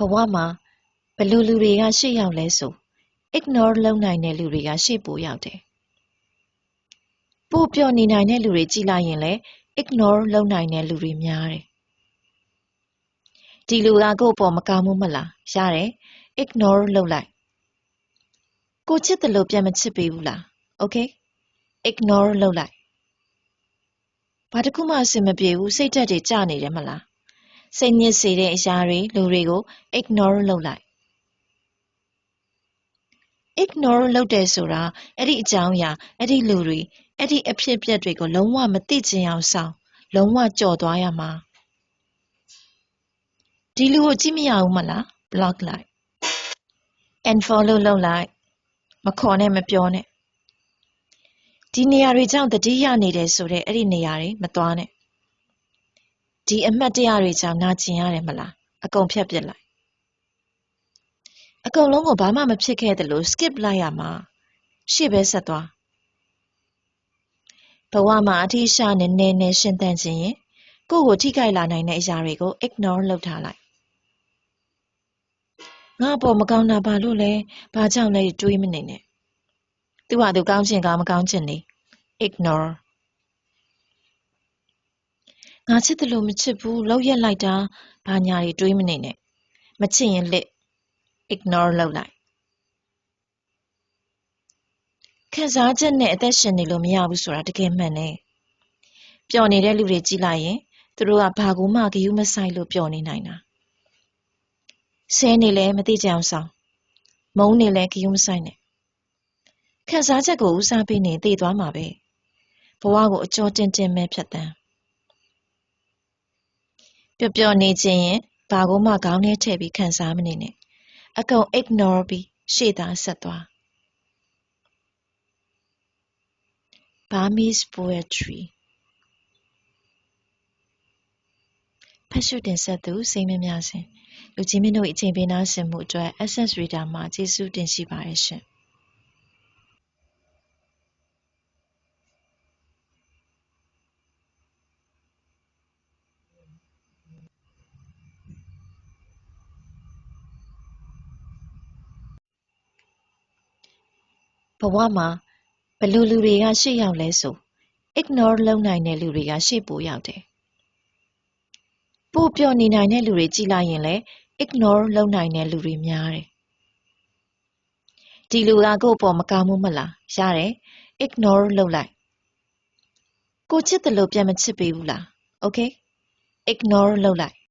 ဘဝမှာဘယ်လိုလူတွေကရှေ့ရောက်လဲဆို ignore လုပ်နိုင်တဲ့လူတွေကရှေ့ပိုရောက်တယ်ပို့ပြော့နေနိုင်တဲ့လူတွေကြည်လိုက်ရင်လည်း ignore လုပ်နိုင်တဲ့လူတွေများတယ်ဒီလူကကိုယ့်အပေါ်မကောင်းဘူးမလားရတယ် ignore လုပ်လိုက်ကိုချစ်တယ်လို့ပြန်မချစ်ပေးဘူးလား okay ignore လုပ်လိုက်ဘာတစ်ခုမှအဆင်မပြေဘူးစိတ်ဓာတ်တွေကျနေတယ်မလား စိတ်ညစ်စေတဲ့အရာတွေလူတွေကို ignore လုပ်လိုက် ignore လုပ်တယ်ဆိုတာအဲ့ဒီအကြောင်းအရာအဲ့ဒီလူတွေအဲ့ဒီအဖြစ်အပျက်တွေကိုလုံးဝမသိချင်အောင်ဆောင်လုံးဝကြော်သွားရမှာဒီလူကိုကြည့်မရဘူးမလား block လိုက် unfollow လုပ်လိုက်မခေါ်နဲ့မပြောနဲ့ဒီနေရာတွေကြောင့်တတိယနေတယ်ဆိုတဲ့အဲ့ဒီနေရာတွေမသွားနဲ့ ဒီအမှတ်တရတွေကြောင့်နာကျင်ရတယ်မလားအကုန်ဖြတ်ပစ်လိုက်အကုန်လုံးကိုဘာမှမဖြစ်ခဲ့တယ်လို့ skip လိုက်ရမှာရှေ့ပဲဆက်သွားဘဝမှာအထီးရှာနဲ့နည်းနည်းရှင်းသန့်ခြင်းရင်ကိုယ့်ကိုထိခိုက်လာနိုင်တဲ့အရာတွေကို ignore လုပ်ထားလိုက်ငါ့အပေါ်မကောင်းတာဘာလို့လဲဘာကြောင့်လဲတွေးမနေနဲ့သူဟာသူကောင်းချင်ကောင်းမကောင်းချင်နေ ignore ငါချစ်တယ်လို့မချစ်ဘူးလောက်ရက်လိုက်တာဘာညာတွေတွေးမနေနဲ့မချစ်ရင်လက် ignore လုပ်လိုက်ခံစားချက်နဲ့အသက်ရှင်နေလို့မရဘူးဆိုတာတကယ်မှန်တယ်ပျော်နေတဲ့လူတွေကြည့်လိုက်ရင်သူတို့ကဘာကူမှဂယုမဆိုင်လို့ပျော်နေနိုင်တာဆဲနေလဲမသိကြအောင်ဆောင်မုန်းနေလဲဂယုမဆိုင်နဲ့ခံစားချက်ကိုဦးစားပေးနေသိသွားမှာပဲဘဝကိုအကျော်တင်တင်ပဲဖြတ်တန်း ပျော်ပျော်နေခြင်းရင်ဘာကိုမှခေါင်းထဲထည့်ပြီးခံစားမနေနဲ့အကုန် ignore ပြီးရှေ့သားဆက်သွား Burmese poetry ဖတ်ရှုတင်ဆက်သူစိတ်မများစဉ်လူချင်းမင်းတို့အချိန်ပေးနာဆင်မှုအတွက် Access Reader မှာကျေးဇူးတင်ရှိပါတယ်ရှင် ဘဝမှာဘယ်လိုလူတွေကရှေ့ရောက်လဲဆို ignore လုပ်နိုင်တဲ့လူတွေကရှေ့ပိုရောက်တယ်ပို့ပြော့နေနိုင်တဲ့လူတွေကြည်လိုက်ရင်လည်း ignore လုပ်နိုင်တဲ့လူတွေများတယ်ဒီလူကကိုယ့်အပေါ်မကောင်းဘူးမလားရတယ် ignore လုပ်လိုက်ကိုချစ်တယ်လို့ပြန်မချစ်ပေးဘူးလား okay ignore လုပ်လိုက်